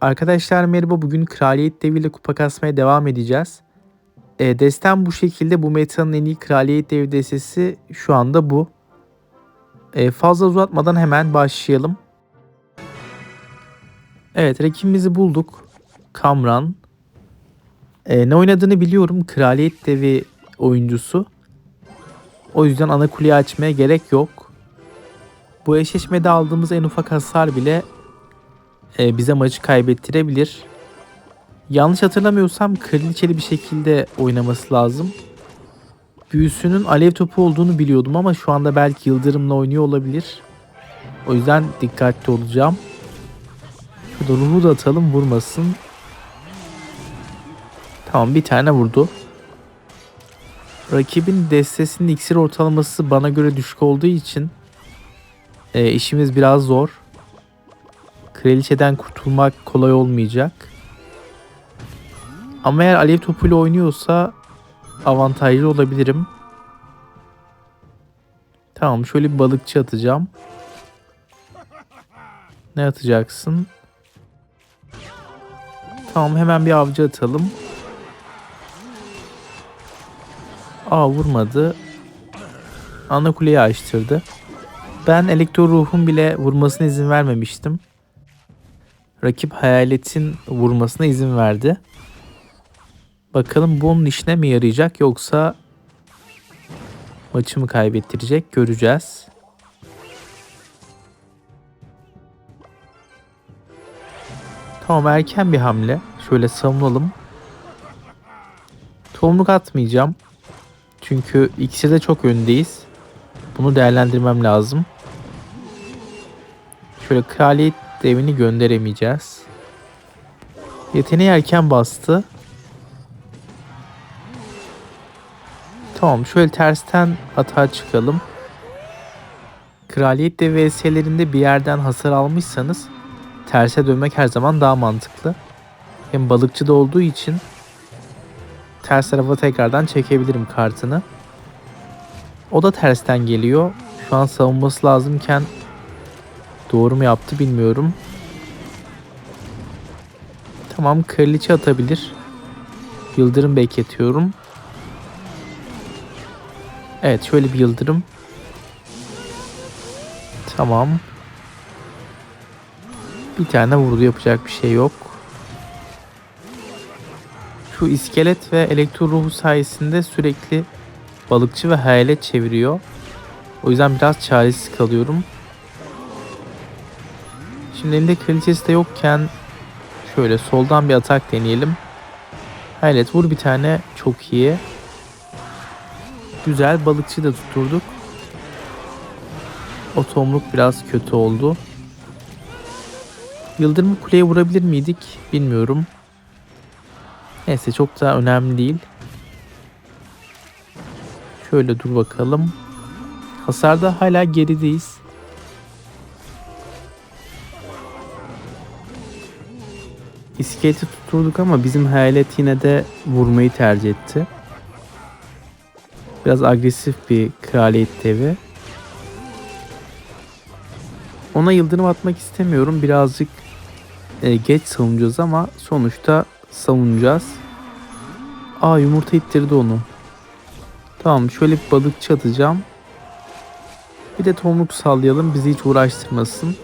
Arkadaşlar merhaba bugün Kraliyet Devi ile kupa kasmaya devam edeceğiz. E, destem bu şekilde bu metanın en iyi Kraliyet Devi destesi şu anda bu. E, fazla uzatmadan hemen başlayalım. Evet rakibimizi bulduk. Kamran. E, ne oynadığını biliyorum. Kraliyet Devi oyuncusu. O yüzden ana kuleyi açmaya gerek yok. Bu eşleşmede aldığımız en ufak hasar bile e, bize maçı kaybettirebilir. Yanlış hatırlamıyorsam kraliçeli bir şekilde oynaması lazım. Büyüsünün alev topu olduğunu biliyordum ama şu anda belki yıldırımla oynuyor olabilir. O yüzden dikkatli olacağım. Şurada ruhu da atalım vurmasın. Tamam bir tane vurdu. Rakibin destesinin iksir ortalaması bana göre düşük olduğu için e, işimiz biraz zor. Kraliçeden kurtulmak kolay olmayacak. Ama eğer alev topuyla oynuyorsa avantajlı olabilirim. Tamam şöyle bir balıkçı atacağım. Ne atacaksın? Tamam hemen bir avcı atalım. Aa vurmadı. Ana kuleyi açtırdı. Ben elektro ruhun bile vurmasına izin vermemiştim. Rakip hayaletin vurmasına izin verdi. Bakalım bu onun işine mi yarayacak yoksa maçı mı kaybettirecek göreceğiz. Tamam erken bir hamle. Şöyle savunalım. Tohumluk atmayacağım. Çünkü ikisi de çok öndeyiz. Bunu değerlendirmem lazım. Şöyle kraliyet devini gönderemeyeceğiz. Yeteneği erken bastı. Tamam şöyle tersten hata çıkalım. Kraliyet devi vs'lerinde bir yerden hasar almışsanız terse dönmek her zaman daha mantıklı. Hem balıkçı da olduğu için ters tarafa tekrardan çekebilirim kartını. O da tersten geliyor. Şu an savunması lazımken doğru mu yaptı bilmiyorum. Tamam kraliçe atabilir. Yıldırım bekletiyorum. Evet şöyle bir yıldırım. Tamam. Bir tane vurdu yapacak bir şey yok. Şu iskelet ve elektro ruhu sayesinde sürekli balıkçı ve hayalet çeviriyor. O yüzden biraz çaresiz kalıyorum. Şimdi elinde kraliçesi de yokken şöyle soldan bir atak deneyelim. Hayalet vur bir tane çok iyi. Güzel balıkçı da tutturduk. O tomruk biraz kötü oldu. Yıldırım kuleye vurabilir miydik bilmiyorum. Neyse çok da önemli değil. Şöyle dur bakalım. Hasarda hala gerideyiz. İskeleti tutturduk ama bizim hayalet yine de vurmayı tercih etti. Biraz agresif bir kraliyet devi. Ona yıldırım atmak istemiyorum. Birazcık e, geç savunacağız ama sonuçta savunacağız. Aa yumurta ittirdi onu. Tamam şöyle bir balıkçı atacağım. Bir de tomruk sallayalım bizi hiç uğraştırmasın.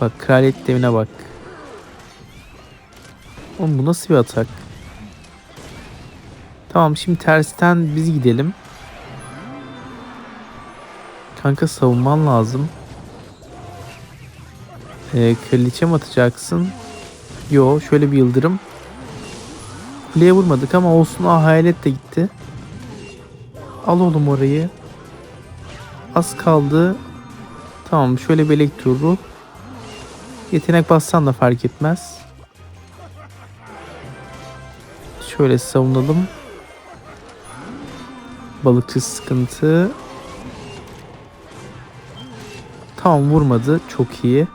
Bak kraliyet devine bak. Oğlum bu nasıl bir atak? Tamam şimdi tersten biz gidelim. Kanka savunman lazım. Ee, kraliçe mi atacaksın? Yo şöyle bir yıldırım. Kuleye vurmadık ama olsun ah hayalet de gitti. Al oğlum orayı. Az kaldı. Tamam şöyle bir elektro. Yetenek bassan da fark etmez. Şöyle savunalım. Balıkçı sıkıntı. Tamam vurmadı. Çok iyi.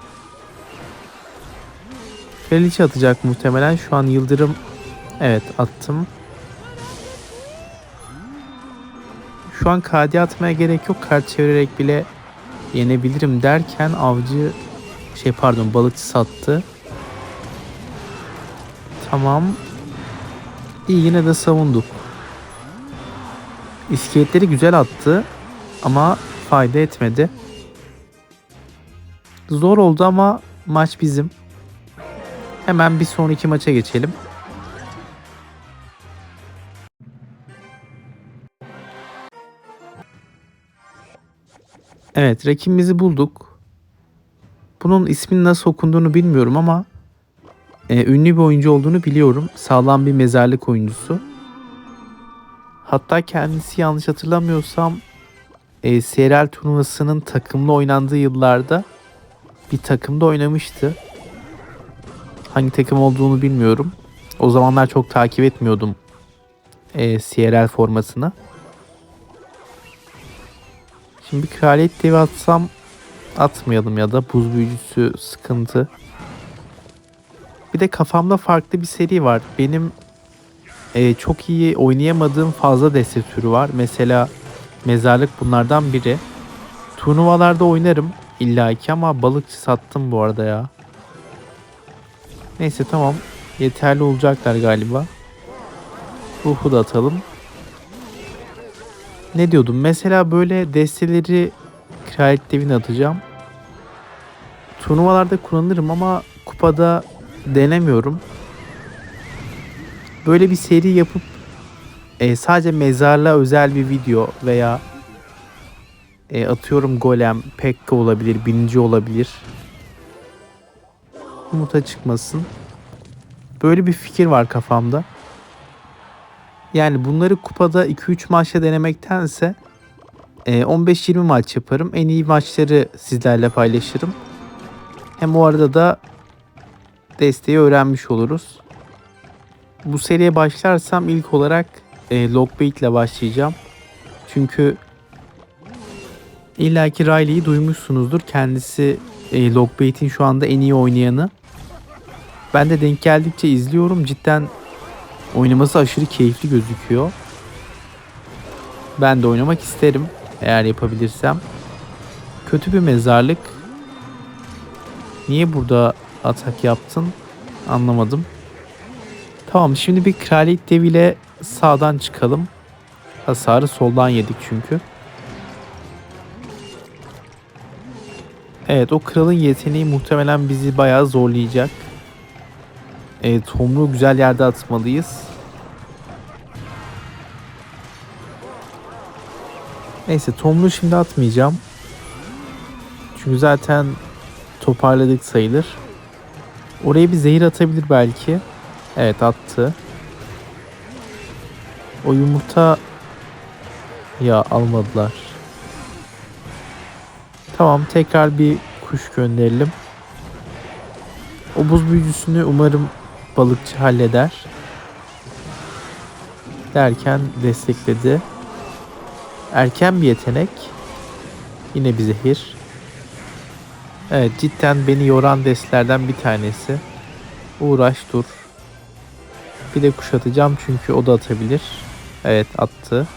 Kraliçe atacak muhtemelen. Şu an yıldırım Evet attım. Şu an KD atmaya gerek yok. Kart çevirerek bile yenebilirim derken avcı Şey pardon balıkçı sattı. Tamam. İyi yine de savunduk. İskeletleri güzel attı ama fayda etmedi. Zor oldu ama maç bizim. Hemen bir sonraki maça geçelim. Evet rakibimizi bulduk. Bunun isminin nasıl okunduğunu bilmiyorum ama e, ünlü bir oyuncu olduğunu biliyorum. Sağlam bir mezarlık oyuncusu. Hatta kendisi yanlış hatırlamıyorsam e, CRL turnuvasının takımlı oynandığı yıllarda bir takımda oynamıştı. Hangi takım olduğunu bilmiyorum. O zamanlar çok takip etmiyordum e, CRL formasını. Şimdi kraliyet devi atsam atmayalım ya da buz büyücüsü sıkıntı. Bir de kafamda farklı bir seri var. Benim e, çok iyi oynayamadığım fazla deste türü var. Mesela mezarlık bunlardan biri. Turnuvalarda oynarım illaki ama balıkçı sattım bu arada ya. Neyse tamam. Yeterli olacaklar galiba. Ruhu da atalım. Ne diyordum? Mesela böyle desteleri kraliyet devine atacağım. Turnuvalarda kullanırım ama kupada denemiyorum. Böyle bir seri yapıp e, sadece mezarla özel bir video veya e, atıyorum golem, pekka olabilir, bininci olabilir. Yumurta çıkmasın. Böyle bir fikir var kafamda. Yani bunları kupada 2-3 maçta denemektense e, 15-20 maç yaparım. En iyi maçları sizlerle paylaşırım. Hem o arada da desteği öğrenmiş oluruz. Bu seriye başlarsam ilk olarak e, Lockbait ile başlayacağım. Çünkü illaki Riley'i duymuşsunuzdur. Kendisi e, Lockbait'in şu anda en iyi oynayanı. Ben de denk geldikçe izliyorum. Cidden oynaması aşırı keyifli gözüküyor. Ben de oynamak isterim eğer yapabilirsem. Kötü bir mezarlık. Niye burada atak yaptın? Anlamadım. Tamam şimdi bir kraliyet deviyle sağdan çıkalım. Hasarı soldan yedik çünkü. Evet o kralın yeteneği muhtemelen bizi bayağı zorlayacak. Evet tomruğu güzel yerde atmalıyız. Neyse tomruğu şimdi atmayacağım. Çünkü zaten toparladık sayılır. Oraya bir zehir atabilir belki. Evet attı. O yumurta ya almadılar. Tamam tekrar bir kuş gönderelim. O buz büyücüsünü umarım balıkçı halleder. Derken destekledi. Erken bir yetenek. Yine bir zehir. Evet cidden beni yoran destlerden bir tanesi. Uğraş dur. Bir de kuşatacağım çünkü o da atabilir. Evet attı.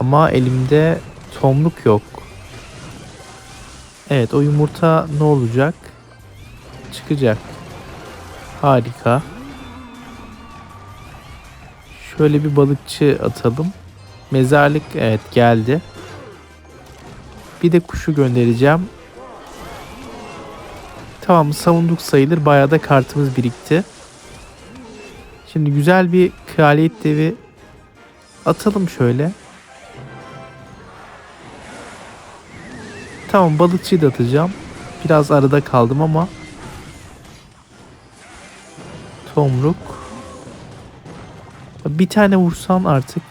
Ama elimde tomruk yok. Evet o yumurta ne olacak? Çıkacak. Harika. Şöyle bir balıkçı atalım. Mezarlık evet geldi. Bir de kuşu göndereceğim. Tamam savunduk sayılır. Bayağı da kartımız birikti. Şimdi güzel bir kraliyet devi atalım şöyle. Tamam balıkçıyı da atacağım. Biraz arada kaldım ama. Tomruk. Bir tane vursan artık.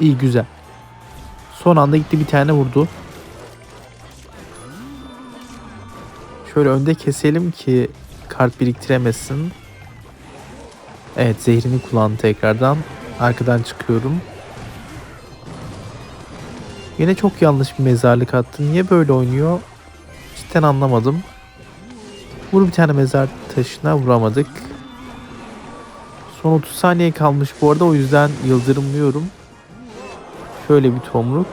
İyi güzel. Son anda gitti bir tane vurdu. Şöyle önde keselim ki kart biriktiremesin. Evet zehrini kullandı tekrardan. Arkadan çıkıyorum. Yine çok yanlış bir mezarlık attı. Niye böyle oynuyor? Cidden anlamadım. Vur bir tane mezar taşına vuramadık. Son 30 saniye kalmış bu arada o yüzden yıldırımlıyorum. Şöyle bir tomruk.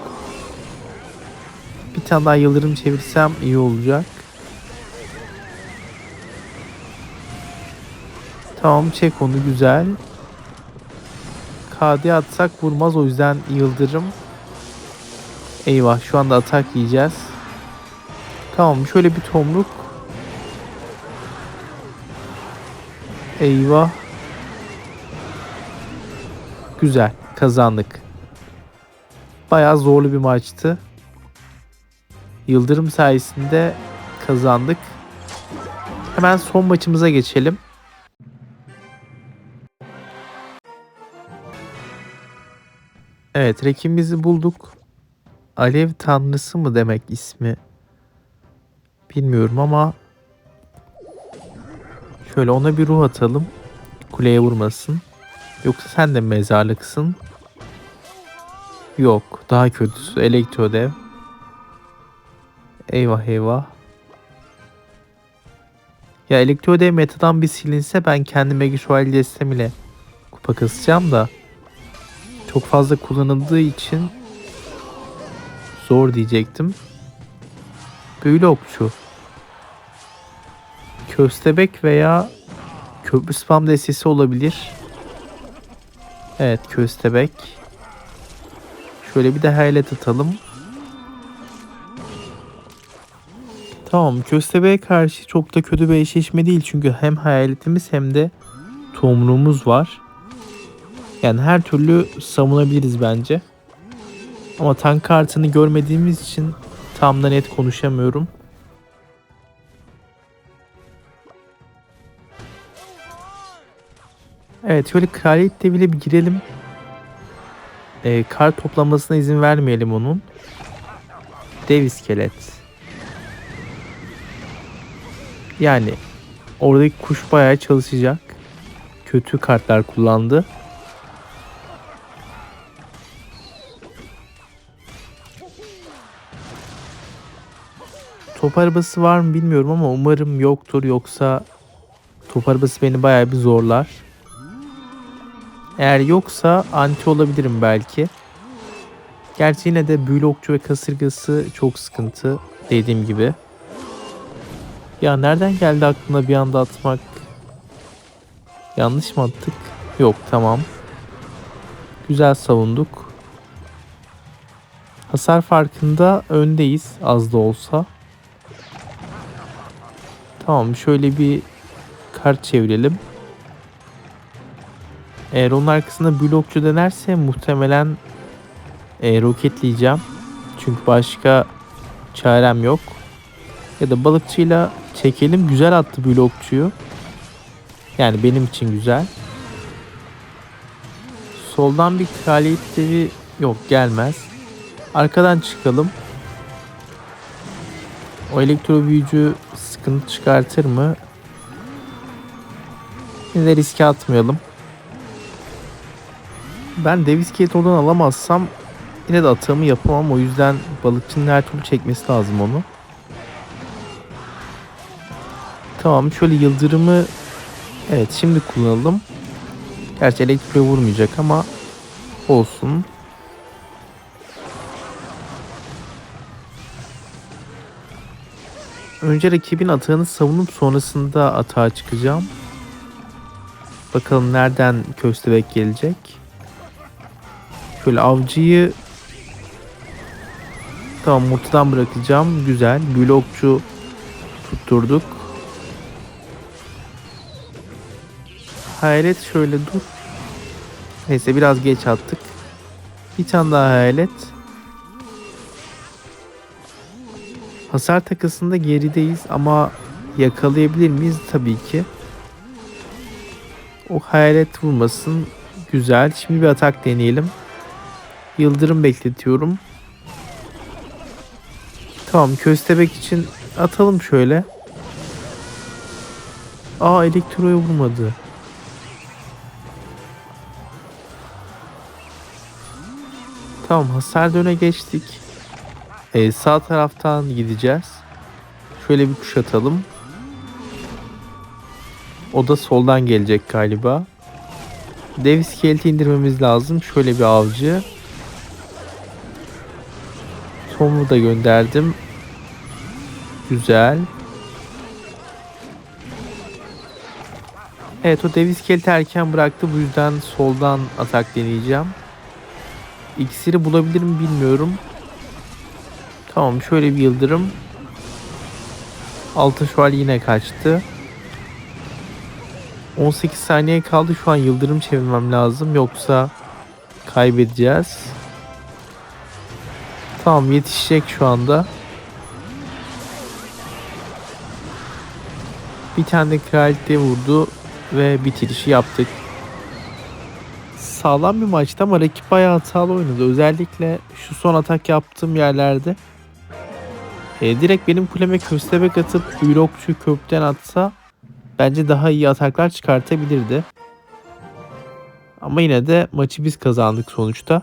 Bir tane daha yıldırım çevirsem iyi olacak. Tamam çek onu güzel. KD atsak vurmaz o yüzden yıldırım. Eyvah şu anda atak yiyeceğiz. Tamam şöyle bir tomruk. Eyvah. Güzel kazandık. Bayağı zorlu bir maçtı. Yıldırım sayesinde kazandık. Hemen son maçımıza geçelim. Evet rakibimizi bulduk. Alev tanrısı mı demek ismi? Bilmiyorum ama şöyle ona bir ruh atalım. Kuleye vurmasın. Yoksa sen de mezarlıksın? Yok. Daha kötüsü. Elektrodev. Eyvah eyvah. Ya Elektrodev metadan bir silinse ben kendi Mega Şövalye destem ile kupa kasacağım da çok fazla kullanıldığı için zor diyecektim. Büyülü okçu. Köstebek veya köprü spam destesi olabilir. Evet köstebek. Şöyle bir de hayalet atalım. Tamam köstebeğe karşı çok da kötü bir eşleşme değil. Çünkü hem hayaletimiz hem de tomruğumuz var. Yani her türlü savunabiliriz bence. Ama tank kartını görmediğimiz için tam da net konuşamıyorum. Evet şöyle kraliyet devine bir girelim. Ee, kar toplamasına izin vermeyelim onun. Dev iskelet. Yani oradaki kuş bayağı çalışacak. Kötü kartlar kullandı. Top arabası var mı bilmiyorum ama umarım yoktur. Yoksa top arabası beni bayağı bir zorlar. Eğer yoksa anti olabilirim belki. Gerçi yine de büyülü okçu ve kasırgası çok sıkıntı dediğim gibi. Ya nereden geldi aklına bir anda atmak? Yanlış mı attık? Yok tamam. Güzel savunduk. Hasar farkında öndeyiz az da olsa. Tamam şöyle bir kart çevirelim. Eğer onun arkasında blokçu denerse muhtemelen e, roketleyeceğim. Çünkü başka çarem yok. Ya da balıkçıyla çekelim. Güzel attı blokçuyu. Yani benim için güzel. Soldan bir kraliyet yok gelmez. Arkadan çıkalım. O elektro büyücü sıkıntı çıkartır mı? Yine de riske atmayalım. Ben Davis Kate oradan alamazsam yine de atağımı yapamam. O yüzden balıkçının her türlü çekmesi lazım onu. Tamam şöyle yıldırımı evet şimdi kullanalım. Gerçi elektriğe vurmayacak ama olsun. Önce rakibin atağını savunup sonrasında atağa çıkacağım. Bakalım nereden köstebek gelecek. Şöyle avcıyı tamam ortadan bırakacağım. Güzel. Blokçu tutturduk. Hayalet şöyle dur. Neyse biraz geç attık. Bir tane daha hayalet. Hasar takısında gerideyiz ama yakalayabilir miyiz? Tabii ki. O hayalet vurmasın. Güzel. Şimdi bir atak deneyelim. Yıldırım bekletiyorum. Tamam köstebek için atalım şöyle. Aa elektroya vurmadı. Tamam hasar döne geçtik. Ee, sağ taraftan gideceğiz. Şöyle bir kuş atalım. O da soldan gelecek galiba. Dev iskeleti indirmemiz lazım. Şöyle bir avcı. Tom'u da gönderdim. Güzel. Evet o dev iskeleti erken bıraktı. Bu yüzden soldan atak deneyeceğim. İksiri bulabilir mi bilmiyorum. Tamam şöyle bir yıldırım. Altın şövalye yine kaçtı. 18 saniye kaldı. Şu an yıldırım çevirmem lazım. Yoksa kaybedeceğiz. Tamam yetişecek şu anda. Bir tane de kraliyete vurdu ve bitirişi yaptık. Sağlam bir maçtı ama rakip bayağı hatalı oynadı. Özellikle şu son atak yaptığım yerlerde e, direkt benim kuleme köstebek atıp blokçu kökten atsa bence daha iyi ataklar çıkartabilirdi. Ama yine de maçı biz kazandık sonuçta.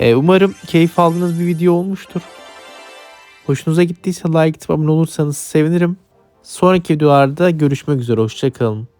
E, umarım keyif aldığınız bir video olmuştur. Hoşunuza gittiyse like atıp abone olursanız sevinirim. Sonraki videolarda görüşmek üzere. Hoşçakalın.